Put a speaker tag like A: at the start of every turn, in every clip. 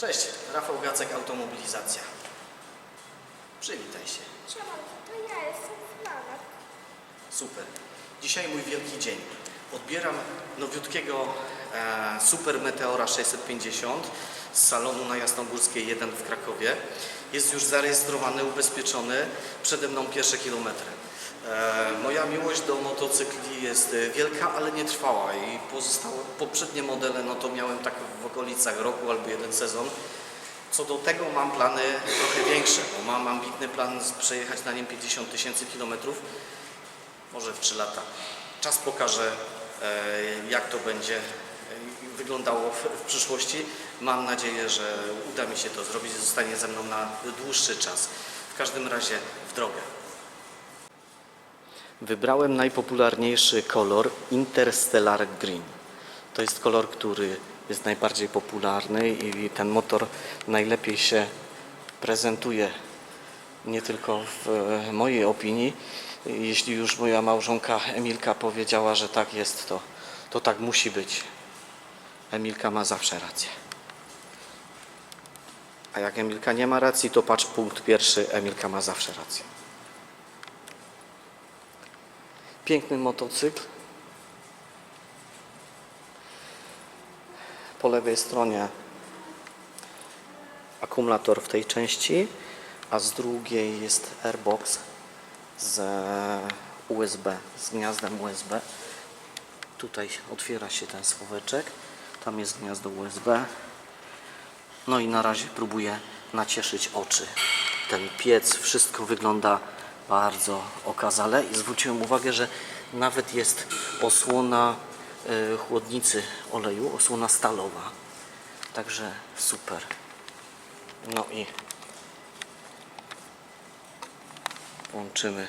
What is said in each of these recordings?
A: Cześć, Rafał Gacek, Automobilizacja. Przywitaj się.
B: Siema, to ja jestem Flanek.
A: Super. Dzisiaj mój wielki dzień. Odbieram nowiutkiego e, Super Meteora 650 z salonu na Jasnogórskiej 1 w Krakowie. Jest już zarejestrowany, ubezpieczony. Przede mną pierwsze kilometry. E, moja miłość do motocykli jest e, wielka, ale nie trwała i pozostałe poprzednie modele, no to miałem tak w okolicach roku albo jeden sezon. Co do tego mam plany trochę większe, bo mam ambitny plan przejechać na nim 50 tysięcy kilometrów może w 3 lata. Czas pokaże, jak to będzie e, wyglądało w, w przyszłości. Mam nadzieję, że uda mi się to zrobić i zostanie ze mną na dłuższy czas. W każdym razie w drogę. Wybrałem najpopularniejszy kolor Interstellar Green. To jest kolor, który jest najbardziej popularny i ten motor najlepiej się prezentuje nie tylko w e, mojej opinii. Jeśli już moja małżonka Emilka powiedziała, że tak jest, to, to tak musi być. Emilka ma zawsze rację. A jak Emilka nie ma racji, to patrz punkt pierwszy, Emilka ma zawsze rację. Piękny motocykl. Po lewej stronie akumulator w tej części, a z drugiej jest airbox z USB, z gniazdem USB. Tutaj otwiera się ten schoweczek, tam jest gniazdo USB. No i na razie próbuję nacieszyć oczy. Ten piec, wszystko wygląda bardzo okazale i zwróciłem uwagę, że nawet jest osłona e, chłodnicy oleju, osłona stalowa. Także super. No i włączymy.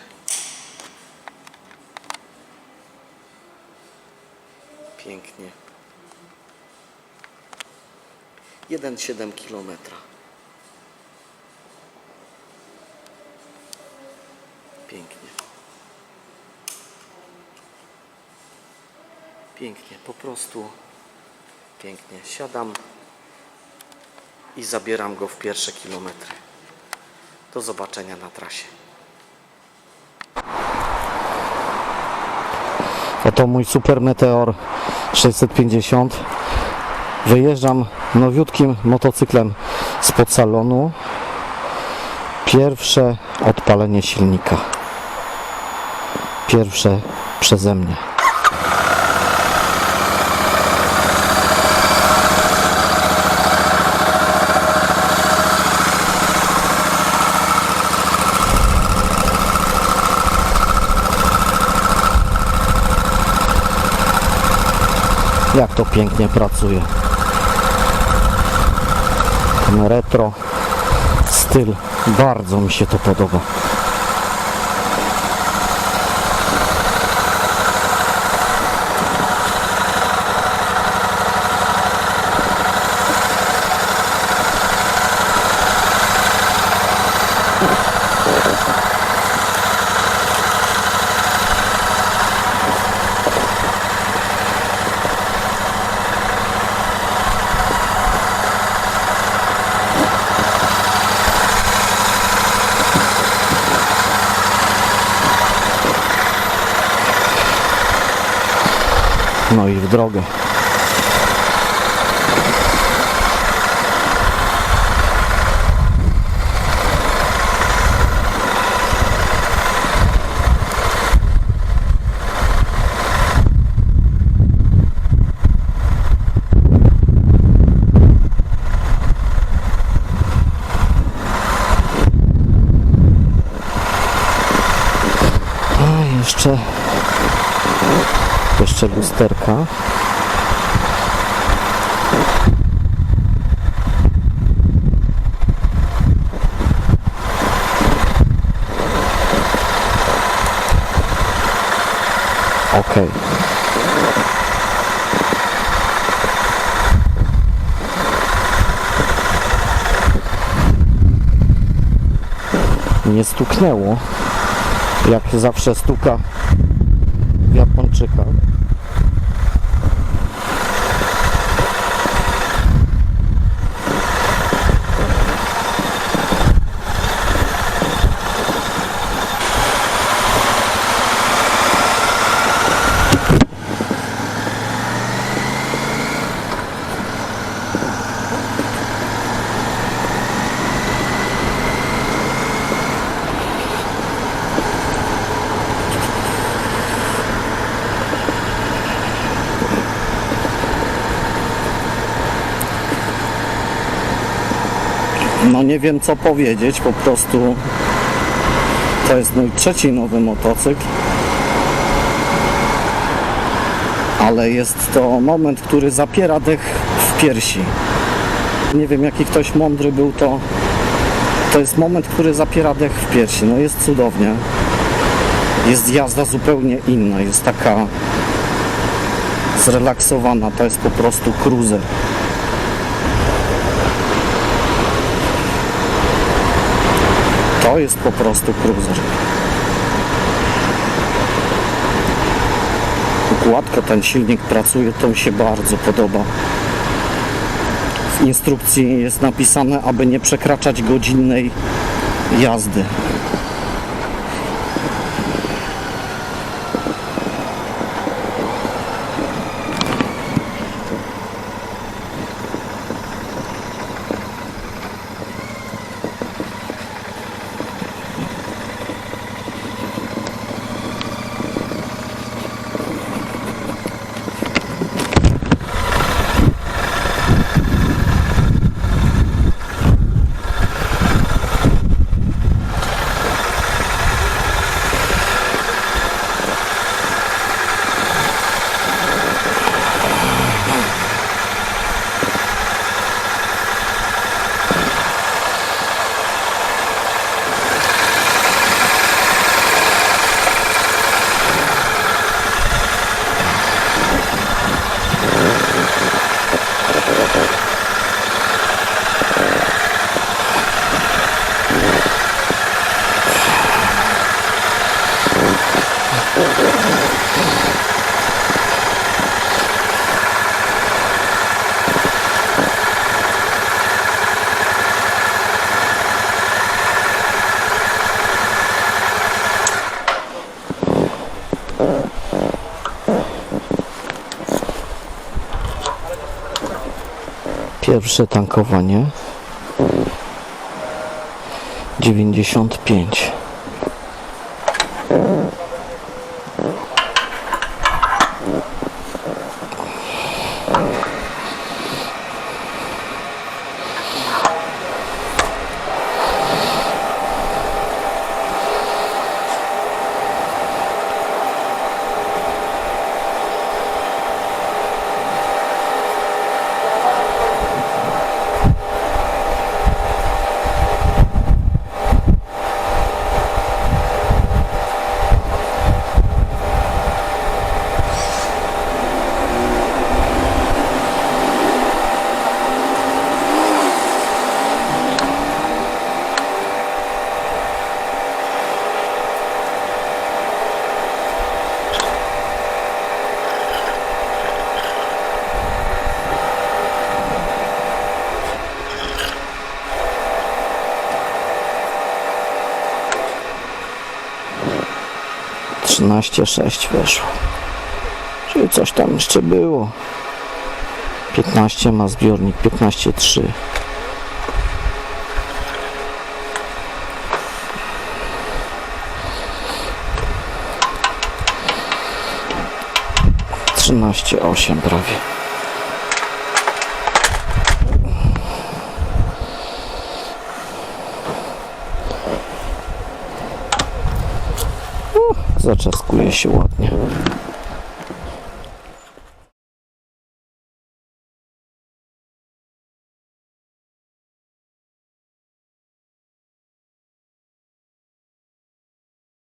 A: Pięknie. 1,7 km. Pięknie. Pięknie, po prostu pięknie. Siadam i zabieram go w pierwsze kilometry. Do zobaczenia na trasie.
C: Oto mój Super Meteor 650. Wyjeżdżam nowiutkim motocyklem spod salonu. Pierwsze odpalenie silnika. Pierwsze przeze mnie. Jak to pięknie pracuje. Ten retro styl, bardzo mi się to podoba. No i w drogę. A jeszcze lusterka. Okej. Nie stuknęło, jak zawsze stuka w Japończykach.
A: No nie wiem co powiedzieć, po prostu to jest mój trzeci nowy motocykl. Ale jest to moment, który zapiera dech w piersi. Nie wiem jaki ktoś mądry był to. To jest moment, który zapiera dech w piersi. No jest cudownie. Jest jazda zupełnie inna, jest taka zrelaksowana, to jest po prostu cruiser. To jest po prostu cruiser. Gładko ten silnik pracuje, to mi się bardzo podoba. W instrukcji jest napisane, aby nie przekraczać godzinnej jazdy. Pierwsze tankowanie. 95 13,6 weszło. Czyli coś tam jeszcze było. 15 ma zbiornik, 15,3. Trzynaście osiem prawie. Zaczaskuje się ładnie.